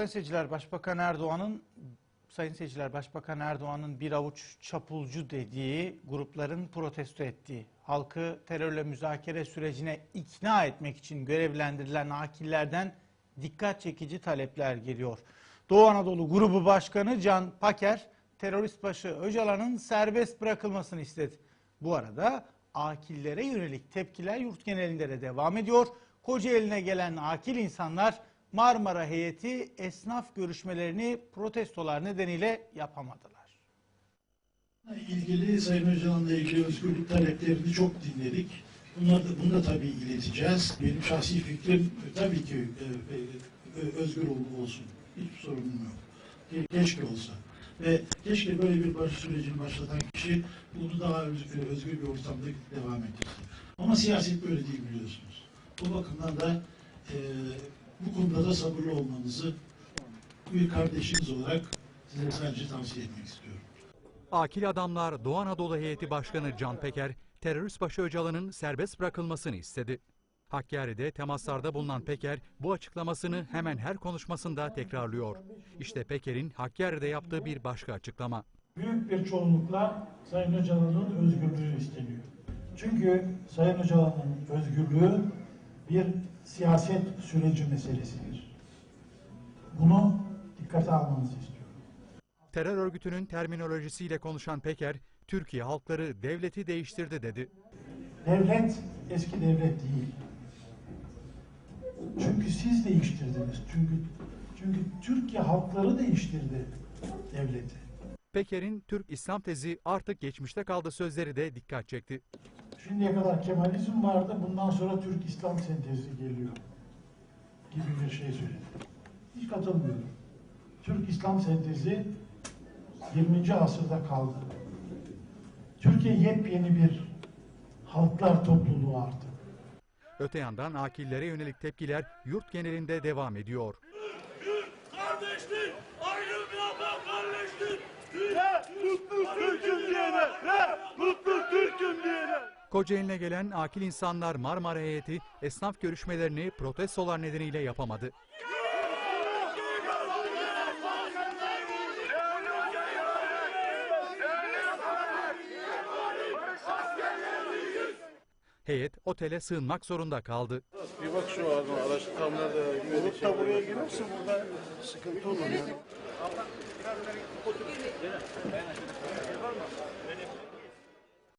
Sayın seyirciler, Başbakan Erdoğan'ın Sayın seyirciler, Başbakan Erdoğan'ın bir avuç çapulcu dediği grupların protesto ettiği, halkı terörle müzakere sürecine ikna etmek için görevlendirilen akillerden dikkat çekici talepler geliyor. Doğu Anadolu Grubu Başkanı Can Paker, terörist başı Öcalan'ın serbest bırakılmasını istedi. Bu arada akillere yönelik tepkiler yurt genelinde de devam ediyor. Kocaeli'ne gelen akil insanlar Marmara heyeti esnaf görüşmelerini protestolar nedeniyle yapamadılar. ilgili Sayın Öcalan'la ilgili özgürlük taleplerini çok dinledik. Bunları da, bunu da tabii ileteceğiz. Benim şahsi fikrim e, tabii ki e, e, özgür ol- olsun. Hiçbir sorunum yok. Ke- Keşke olsa. Ve keşke böyle bir barış sürecini başlatan kişi bunu daha özgür bir ortamda devam ettirse. Ama siyaset böyle değil biliyorsunuz. Bu bakımdan da e, bu konuda da sabırlı olmanızı bir kardeşiniz olarak size sadece tavsiye etmek istiyorum. Akil adamlar Doğu Anadolu Heyeti Başkanı Can Peker, terörist başı Öcalan'ın serbest bırakılmasını istedi. Hakkari'de temaslarda bulunan Peker bu açıklamasını hemen her konuşmasında tekrarlıyor. İşte Peker'in Hakkari'de yaptığı bir başka açıklama. büyük bir çoğunlukla Sayın Öcalan'ın özgürlüğü isteniyor. Çünkü Sayın Öcalan'ın özgürlüğü bir siyaset süreci meselesidir. Bunu dikkate almanızı istiyorum. Terör örgütünün terminolojisiyle konuşan Peker, Türkiye halkları devleti değiştirdi dedi. Devlet eski devlet değil. Çünkü siz değiştirdiniz. Çünkü çünkü Türkiye halkları değiştirdi devleti. Peker'in Türk İslam tezi artık geçmişte kaldı sözleri de dikkat çekti. Şimdiye kadar Kemalizm vardı, bundan sonra Türk İslam sentezi geliyor gibi bir şey söyledi. Hiç katılmıyorum. Türk İslam sentezi 20. asırda kaldı. Türkiye yepyeni bir halklar topluluğu artık. Öte yandan akillere yönelik tepkiler yurt genelinde devam ediyor. Kardeşlik, ayrım yapma kardeşlik. Türk'üm Kocaeli'ne gelen akil insanlar Marmara heyeti esnaf görüşmelerini protestolar nedeniyle yapamadı. Heyet otele sığınmak zorunda kaldı. Bir bak şu an araç tam nerede güvenlik da buraya girerse burada sıkıntı olur yani.